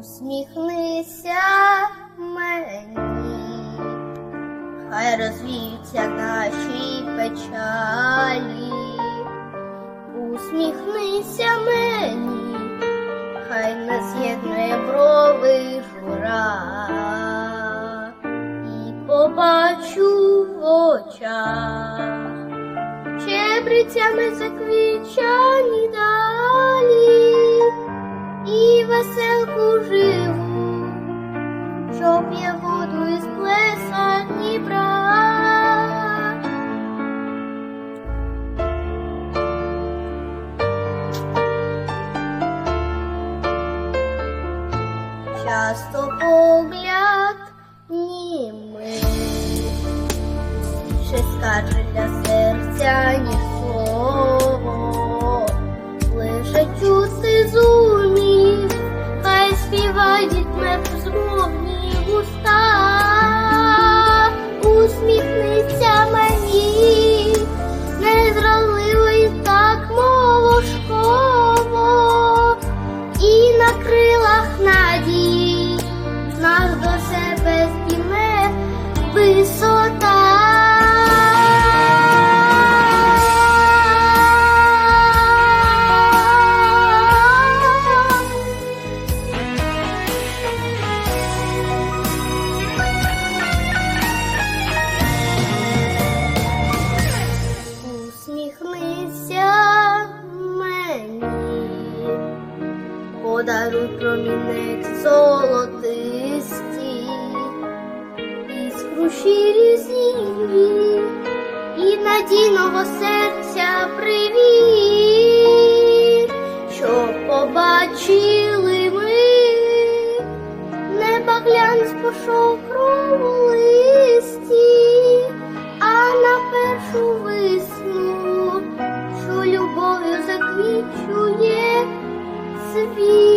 Усміхнися мені, хай розвіються наші печалі. Усміхнися мені, хай нас єднує брови жура, і побачу в очах щебрицями заквічані далі, що п'є воду із плеса Дніпра. Часто погляд німий, ще скаже для серця ні подаруй промінець золотисті, іскру щирість її, і надійного серця привіт, щоб побачили ми небаглянсь пошов кров у листі, а на першу весну, що любов'ю заквічує світ.